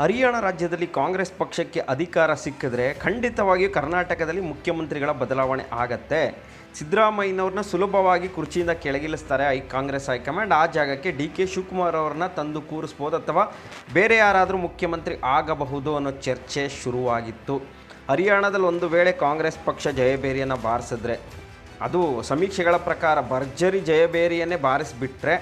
ಹರಿಯಾಣ ರಾಜ್ಯದಲ್ಲಿ ಕಾಂಗ್ರೆಸ್ ಪಕ್ಷಕ್ಕೆ ಅಧಿಕಾರ ಸಿಕ್ಕಿದ್ರೆ ಖಂಡಿತವಾಗಿಯೂ ಕರ್ನಾಟಕದಲ್ಲಿ ಮುಖ್ಯಮಂತ್ರಿಗಳ ಬದಲಾವಣೆ ಆಗತ್ತೆ. ಸಿದ್ದರಾಮಯ್ಯನವ್ರನ್ನ ಸುಲಭವಾಗಿ ಕುರ್ಚಿಯಿಂದ ಕೆಳಗಿಳಿಸ್ತಾರೆ ಐ ಕಾಂಗ್ರೆಸ್ ಹೈಕಮಾಂಡ್. ಆ ಜಾಗಕ್ಕೆ ಡಿ ಕೆ ಶಿವಕುಮಾರ್ ಅವ್ರನ್ನ ತಂದು ಕೂರಿಸ್ಬೋದು ಅಥವಾ ಬೇರೆ ಯಾರಾದರೂ ಮುಖ್ಯಮಂತ್ರಿ ಆಗಬಹುದು ಅನ್ನೋ ಚರ್ಚೆ ಶುರುವಾಗಿತ್ತು. ಹರಿಯಾಣದಲ್ಲಿ ಒಂದು ವೇಳೆ ಕಾಂಗ್ರೆಸ್ ಪಕ್ಷ ಜಯಬೇರಿಯನ್ನು ಬಾರಿಸಿದ್ರೆ, ಅದು ಸಮೀಕ್ಷೆಗಳ ಪ್ರಕಾರ ಭರ್ಜರಿ ಜಯಬೇರಿಯನ್ನೇ ಬಾರಿಸಿಬಿಟ್ರೆ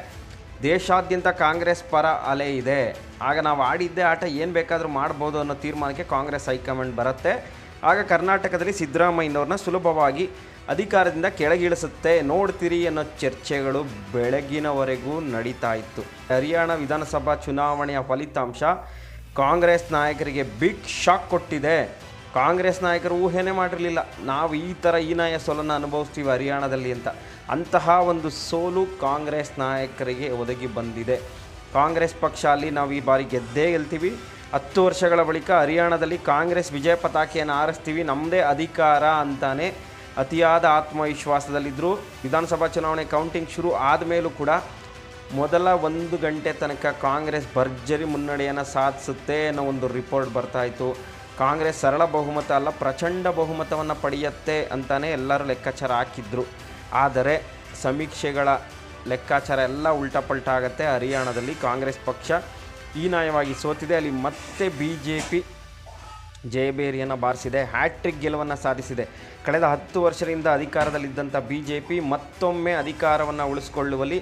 ದೇಶಾದ್ಯಂತ ಕಾಂಗ್ರೆಸ್ ಪರ ಅಲೆ ಇದೆ. ಆಗ ನಾವು ಆಡಿದ್ದೇ ಆಟ ಏನು ಬೇಕಾದರೂ ಮಾಡ್ಬೋದು ಅನ್ನೋ ತೀರ್ಮಾನಕ್ಕೆ ಕಾಂಗ್ರೆಸ್ ಹೈಕಮಾಂಡ್ ಬರುತ್ತೆ. ಆಗ ಕರ್ನಾಟಕದಲ್ಲಿ ಸಿದ್ದರಾಮಯ್ಯನವ್ರನ್ನ ಸುಲಭವಾಗಿ ಅಧಿಕಾರದಿಂದ ಕೆಳಗಿಳಿಸುತ್ತೆ. ನೋಡ್ತೀರಿ ಅನ್ನೋ ಚರ್ಚೆಗಳು ಬೆಳಗಿನವರೆಗೂ ನಡೀತಾ ಇತ್ತು. ಹರಿಯಾಣ ವಿಧಾನಸಭಾ ಚುನಾವಣೆಯ ಫಲಿತಾಂಶ ಕಾಂಗ್ರೆಸ್ ನಾಯಕರಿಗೆ ಬಿಗ್ ಶಾಕ್ ಕೊಟ್ಟಿದೆ. ಕಾಂಗ್ರೆಸ್ ನಾಯಕರು ಊಹೆನೇ ಮಾಡಿರಲಿಲ್ಲ. ನಾವು ಈ ಥರ ಹೀನಾಯ ಸೋಲನ್ನು ಅನುಭವಿಸ್ತೀವಿ ಹರಿಯಾಣದಲ್ಲಿ ಅಂತ. ಅಂತಹ ಒಂದು ಸೋಲು ಕಾಂಗ್ರೆಸ್ ನಾಯಕರಿಗೆ ಒದಗಿ ಬಂದಿದೆ. ಕಾಂಗ್ರೆಸ್ ಪಕ್ಷ ಅಲ್ಲಿ ನಾವು ಈ ಬಾರಿ ಗೆದ್ದೇ ಗೆಲ್ತೀವಿ. ಹತ್ತು ವರ್ಷಗಳ ಬಳಿಕ ಹರಿಯಾಣದಲ್ಲಿ ಕಾಂಗ್ರೆಸ್ ವಿಜಯ ಪತಾಕೆಯನ್ನು ಆರಿಸ್ತೀವಿ ನಮ್ಮದೇ ಅಧಿಕಾರ ಅಂತಾನೆ ಅತಿಯಾದ ಆತ್ಮವಿಶ್ವಾಸದಲ್ಲಿದ್ದರು ವಿಧಾನಸಭಾ ಚುನಾವಣೆ ಕೌಂಟಿಂಗ್ ಶುರು ಆದಮೇಲೂ ಕೂಡ ಮೊದಲ ಒಂದು ಗಂಟೆ ತನಕ ಕಾಂಗ್ರೆಸ್ ಭರ್ಜರಿ ಮುನ್ನಡೆಯನ್ನು ಸಾಧಿಸುತ್ತೆ ಅನ್ನೋ ಒಂದು ರಿಪೋರ್ಟ್ ಬರ್ತಾ ಇತ್ತು. ಕಾಂಗ್ರೆಸ್ ಸರಳ ಬಹುಮತ ಅಲ್ಲ, ಪ್ರಚಂಡ ಬಹುಮತವನ್ನು ಪಡೆಯುತ್ತೆ ಅಂತಲೇ ಎಲ್ಲರೂ ಲೆಕ್ಕಾಚಾರ ಹಾಕಿದ್ರು. ಆದರೆ ಸಮೀಕ್ಷೆಗಳ ಲೆಕ್ಕಾಚಾರ ಎಲ್ಲ ಉಲ್ಟಪಲ್ಟ ಆಗುತ್ತೆ ಹರಿಯಾಣದಲ್ಲಿ ಕಾಂಗ್ರೆಸ್ ಪಕ್ಷ ಹೀನಾಯವಾಗಿ ಸೋತಿದೆ. ಅಲ್ಲಿ ಮತ್ತೆ ಬಿ ಜೆ ಪಿ ಜಯಬೇರಿಯನ್ನು ಬಾರಿಸಿದೆ. ಹ್ಯಾಟ್ರಿಕ್ ಗೆಲುವನ್ನು ಸಾಧಿಸಿದೆ. ಕಳೆದ ಹತ್ತು ವರ್ಷದಿಂದ ಅಧಿಕಾರದಲ್ಲಿದ್ದಂಥ ಬಿ ಜೆ ಪಿ ಮತ್ತೊಮ್ಮೆ ಅಧಿಕಾರವನ್ನು ಉಳಿಸಿಕೊಳ್ಳುವಲ್ಲಿ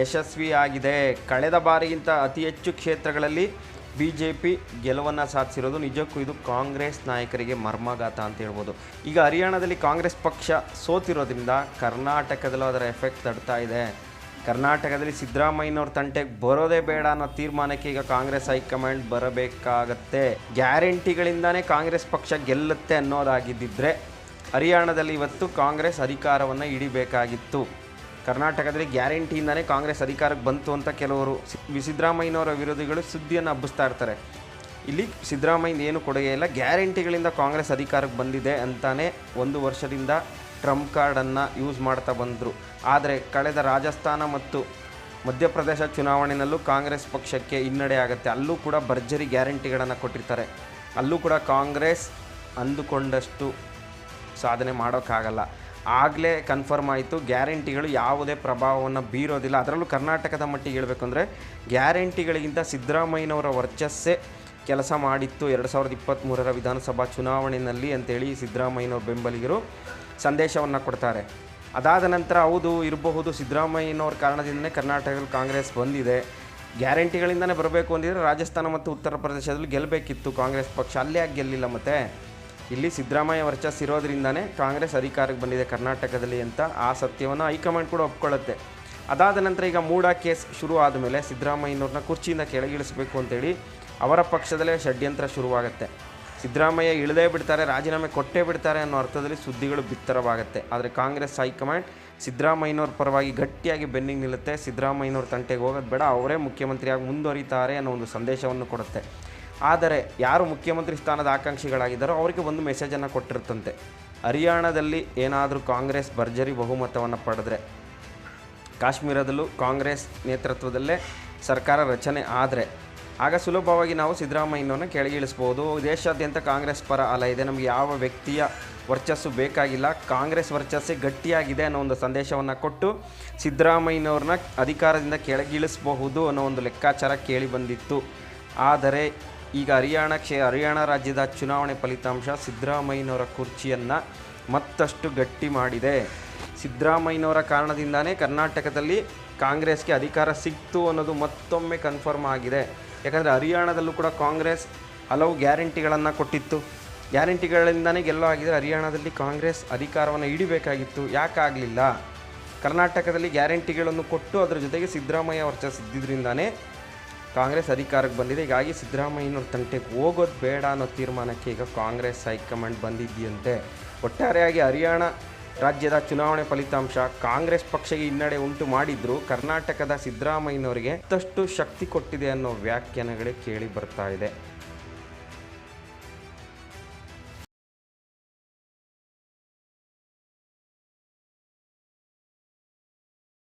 ಯಶಸ್ವಿಯಾಗಿದೆ. ಕಳೆದ ಬಾರಿಗಿಂತ ಅತಿ ಹೆಚ್ಚು ಕ್ಷೇತ್ರಗಳಲ್ಲಿ ಬಿ ಜೆ ಪಿ ಗೆಲುವನ್ನು ಸಾಧಿಸಿರೋದು ನಿಜಕ್ಕೂ ಇದು ಕಾಂಗ್ರೆಸ್ ನಾಯಕರಿಗೆ ಮರ್ಮಾಘಾತ ಅಂತ ಹೇಳ್ಬೋದು. ಈಗ ಹರಿಯಾಣದಲ್ಲಿ ಕಾಂಗ್ರೆಸ್ ಪಕ್ಷ ಸೋತಿರೋದ್ರಿಂದ ಕರ್ನಾಟಕದಲ್ಲೂ ಅದರ ಎಫೆಕ್ಟ್ ತಡ್ತಾ ಇದೆ. ಕರ್ನಾಟಕದಲ್ಲಿ ಸಿದ್ದರಾಮಯ್ಯನವ್ರ ತಂಟೆಗೆ ಬರೋದೇ ಬೇಡ ಅನ್ನೋ ತೀರ್ಮಾನಕ್ಕೆ ಈಗ ಕಾಂಗ್ರೆಸ್ ಹೈಕಮಾಂಡ್ ಬರಬೇಕಾಗತ್ತೆ. ಗ್ಯಾರಂಟಿಗಳಿಂದಾನೇ ಕಾಂಗ್ರೆಸ್ ಪಕ್ಷ ಗೆಲ್ಲುತ್ತೆ ಅನ್ನೋದಾಗಿದ್ದಿದ್ರೆ ಹರಿಯಾಣದಲ್ಲಿ ಇವತ್ತು ಕಾಂಗ್ರೆಸ್ ಅಧಿಕಾರವನ್ನು ಹಿಡಿಬೇಕಾಗಿತ್ತು. ಕರ್ನಾಟಕದಲ್ಲಿ ಗ್ಯಾರಂಟಿಯಿಂದನೇ ಕಾಂಗ್ರೆಸ್ ಅಧಿಕಾರಕ್ಕೆ ಬಂತು ಅಂತ ಕೆಲವರು ಸಿದ್ದರಾಮಯ್ಯನವರ ವಿರೋಧಿಗಳು ಸುದ್ದಿಯನ್ನು ಹಬ್ಬಿಸ್ತಾ ಇರ್ತಾರೆ. ಇಲ್ಲಿ ಸಿದ್ದರಾಮಯ್ಯ ಏನು ಕೊಡುಗೆ ಇಲ್ಲ, ಗ್ಯಾರಂಟಿಗಳಿಂದ ಕಾಂಗ್ರೆಸ್ ಅಧಿಕಾರಕ್ಕೆ ಬಂದಿದೆ ಅಂತಾನೆ ಒಂದು ವರ್ಷದಿಂದ ಟ್ರಂಪ್ ಕಾರ್ಡನ್ನು ಯೂಸ್ ಮಾಡ್ತಾ ಬಂದರು. ಆದರೆ ಕಳೆದ ರಾಜಸ್ಥಾನ ಮತ್ತು ಮಧ್ಯಪ್ರದೇಶ ಚುನಾವಣೆಯಲ್ಲೂ ಕಾಂಗ್ರೆಸ್ ಪಕ್ಷಕ್ಕೆ ಹಿನ್ನಡೆ ಆಗುತ್ತೆ. ಅಲ್ಲೂ ಕೂಡ ಭರ್ಜರಿ ಗ್ಯಾರಂಟಿಗಳನ್ನು ಕೊಟ್ಟಿರ್ತಾರೆ. ಅಲ್ಲೂ ಕೂಡ ಕಾಂಗ್ರೆಸ್ ಅಂದುಕೊಂಡಷ್ಟು ಸಾಧನೆ ಮಾಡೋಕ್ಕಾಗಲ್ಲ. ಆಗಲೇ ಕನ್ಫರ್ಮ್ ಆಯಿತು. ಗ್ಯಾರಂಟಿಗಳು ಯಾವುದೇ ಪ್ರಭಾವವನ್ನು ಬೀರೋದಿಲ್ಲ. ಅದರಲ್ಲೂ ಕರ್ನಾಟಕದ ಮಟ್ಟಿಗೆ ಹೇಳಬೇಕಂದ್ರೆ, ಗ್ಯಾರಂಟಿಗಳಿಗಿಂತ ಸಿದ್ದರಾಮಯ್ಯನವರ ವರ್ಚಸ್ಸೇ ಕೆಲಸ ಮಾಡಿತ್ತು ಎರಡು ಸಾವಿರದ ಇಪ್ಪತ್ತ್ಮೂರರ ವಿಧಾನಸಭಾ ಚುನಾವಣೆಯಲ್ಲಿ ಅಂತೇಳಿ ಸಿದ್ದರಾಮಯ್ಯನವ್ರ ಬೆಂಬಲಿಗರು ಸಂದೇಶವನ್ನು ಕೊಡ್ತಾರೆ. ಅದಾದ ನಂತರ ಹೌದು, ಇರಬಹುದು, ಸಿದ್ದರಾಮಯ್ಯನವ್ರ ಕಾರಣದಿಂದಲೇ ಕರ್ನಾಟಕದಲ್ಲಿ ಕಾಂಗ್ರೆಸ್ ಬಂದಿದೆ. ಗ್ಯಾರಂಟಿಗಳಿಂದಲೇ ಬರಬೇಕು ಅಂದಿದ್ರೆ ರಾಜಸ್ಥಾನ ಮತ್ತು ಉತ್ತರ ಪ್ರದೇಶದಲ್ಲಿ ಗೆಲ್ಲಬೇಕಿತ್ತು ಕಾಂಗ್ರೆಸ್ ಪಕ್ಷ. ಅಲ್ಲೇ ಆಗಿ ಗೆಲ್ಲಿಲ್ಲ ಮತ್ತೆ? ಇಲ್ಲಿ ಸಿದ್ದರಾಮಯ್ಯ ವರ್ಚಸ್ ಇರೋದ್ರಿಂದನೇ ಕಾಂಗ್ರೆಸ್ ಅಧಿಕಾರಕ್ಕೆ ಬಂದಿದೆ ಕರ್ನಾಟಕದಲ್ಲಿ ಅಂತ ಆ ಸತ್ಯವನ್ನು ಹೈಕಮಾಂಡ್ ಕೂಡ ಒಪ್ಕೊಳ್ಳುತ್ತೆ. ಅದಾದ ನಂತರ ಈಗ ಮೂಡಾ ಕೇಸ್ ಶುರು ಆದಮೇಲೆ ಸಿದ್ದರಾಮಯ್ಯನವ್ರನ್ನ ಕುರ್ಚಿಯಿಂದ ಕೆಳಗಿಳಿಸಬೇಕು ಅಂತೇಳಿ ಅವರ ಪಕ್ಷದಲ್ಲೇ ಷಡ್ಯಂತ್ರ ಶುರುವಾಗುತ್ತೆ. ಸಿದ್ದರಾಮಯ್ಯ ಇಳದೇ ಬಿಡ್ತಾರೆ, ರಾಜೀನಾಮೆ ಕೊಟ್ಟೇ ಬಿಡ್ತಾರೆ ಅನ್ನೋ ಅರ್ಥದಲ್ಲಿ ಸುದ್ದಿಗಳು ಬಿತ್ತರವಾಗುತ್ತೆ. ಆದರೆ ಕಾಂಗ್ರೆಸ್ ಹೈಕಮಾಂಡ್ ಸಿದ್ದರಾಮಯ್ಯನವ್ರ ಪರವಾಗಿ ಗಟ್ಟಿಯಾಗಿ ಬೆನ್ನಿಗೆ ನಿಲ್ಲುತ್ತೆ. ಸಿದ್ದರಾಮಯ್ಯನವ್ರ ತಂಟೆಗೆ ಹೋಗೋದು ಬೇಡ, ಅವರೇ ಮುಖ್ಯಮಂತ್ರಿಯಾಗಿ ಮುಂದುವರಿತಾರೆ ಅನ್ನೋ ಒಂದು ಸಂದೇಶವನ್ನು ಕೊಡುತ್ತೆ. ಆದರೆ ಯಾರು ಮುಖ್ಯಮಂತ್ರಿ ಸ್ಥಾನದ ಆಕಾಂಕ್ಷಿಗಳಾಗಿದ್ದಾರೋ ಅವರಿಗೆ ಒಂದು ಮೆಸೇಜನ್ನು ಕೊಟ್ಟಿರುತ್ತಂತೆ ಹರಿಯಾಣದಲ್ಲಿ ಏನಾದರೂ ಕಾಂಗ್ರೆಸ್ ಭರ್ಜರಿ ಬಹುಮತವನ್ನು ಪಡೆದ್ರೆ, ಕಾಶ್ಮೀರದಲ್ಲೂ ಕಾಂಗ್ರೆಸ್ ನೇತೃತ್ವದಲ್ಲೇ ಸರ್ಕಾರ ರಚನೆ ಆದರೆ, ಆಗ ಸುಲಭವಾಗಿ ನಾವು ಸಿದ್ದರಾಮಯ್ಯನವ್ರನ್ನ ಕೆಳಗಿಳಿಸ್ಬೋದು. ದೇಶಾದ್ಯಂತ ಕಾಂಗ್ರೆಸ್ ಪರ ಅಲ ಇದೆ ನಮಗೆ ಯಾವ ವ್ಯಕ್ತಿಯ ವರ್ಚಸ್ಸು ಬೇಕಾಗಿಲ್ಲ, ಕಾಂಗ್ರೆಸ್ ವರ್ಚಸ್ಸೇ ಗಟ್ಟಿಯಾಗಿದೆ ಅನ್ನೋ ಒಂದು ಸಂದೇಶವನ್ನು ಕೊಟ್ಟು ಸಿದ್ದರಾಮಯ್ಯನವ್ರನ್ನ ಅಧಿಕಾರದಿಂದ ಕೆಳಗಿಳಿಸಬಹುದು ಅನ್ನೋ ಒಂದು ಲೆಕ್ಕಾಚಾರ ಕೇಳಿ ಬಂದಿತ್ತು. ಆದರೆ ಈಗ ಹರಿಯಾಣ ಕ್ಷೇ, ಹರಿಯಾಣ ರಾಜ್ಯದ ಚುನಾವಣೆ ಫಲಿತಾಂಶ ಸಿದ್ದರಾಮಯ್ಯನವರ ಕುರ್ಚಿಯನ್ನು ಮತ್ತಷ್ಟು ಗಟ್ಟಿ ಮಾಡಿದೆ. ಸಿದ್ದರಾಮಯ್ಯನವರ ಕಾರಣದಿಂದಾನೇ ಕರ್ನಾಟಕದಲ್ಲಿ ಕಾಂಗ್ರೆಸ್ಗೆ ಅಧಿಕಾರ ಸಿಕ್ತು ಅನ್ನೋದು ಮತ್ತೊಮ್ಮೆ ಕನ್ಫರ್ಮ್ ಆಗಿದೆ. ಯಾಕಂದರೆ ಹರಿಯಾಣದಲ್ಲೂ ಕೂಡ ಕಾಂಗ್ರೆಸ್ ಹಲವು ಗ್ಯಾರಂಟಿಗಳನ್ನು ಕೊಟ್ಟಿತ್ತು. ಗ್ಯಾರಂಟಿಗಳಿಂದನೇ ಗೆಲ್ಲೋ ಆಗಿದ್ರೆ ಹರಿಯಾಣದಲ್ಲಿ ಕಾಂಗ್ರೆಸ್ ಅಧಿಕಾರವನ್ನು ಹಿಡಿಬೇಕಾಗಿತ್ತು. ಯಾಕಾಗಲಿಲ್ಲ ಕರ್ನಾಟಕದಲ್ಲಿ ಗ್ಯಾರಂಟಿಗಳನ್ನು ಕೊಟ್ಟು ಅದರ ಜೊತೆಗೆ ಸಿದ್ದರಾಮಯ್ಯ ವರ್ಚಸ್ ಇದ್ದಿದ್ದರಿಂದಾನೇ ಕಾಂಗ್ರೆಸ್ ಅಧಿಕಾರಕ್ಕೆ ಬಂದಿದೆ. ಹೀಗಾಗಿ ಸಿದ್ದರಾಮಯ್ಯನವ್ರ ತಂಟೆಗೆ ಹೋಗೋದು ಬೇಡ ಅನ್ನೋ ತೀರ್ಮಾನಕ್ಕೆ ಈಗ ಕಾಂಗ್ರೆಸ್ ಹೈಕಮಾಂಡ್ ಬಂದಿದೆಯಂತೆ. ಒಟ್ಟಾರೆಯಾಗಿ ಹರಿಯಾಣ ರಾಜ್ಯದ ಚುನಾವಣೆ ಫಲಿತಾಂಶ ಕಾಂಗ್ರೆಸ್ ಪಕ್ಷಕ್ಕೆ ಹಿನ್ನಡೆ ಉಂಟು ಮಾಡಿದ್ರು. ಕರ್ನಾಟಕದ ಸಿದ್ದರಾಮಯ್ಯನವರಿಗೆ ಮತ್ತಷ್ಟು ಶಕ್ತಿ ಕೊಟ್ಟಿದೆ ಅನ್ನೋ ವ್ಯಾಖ್ಯಾನಗಳೇ ಕೇಳಿ ಬರ್ತಾ ಇದೆ.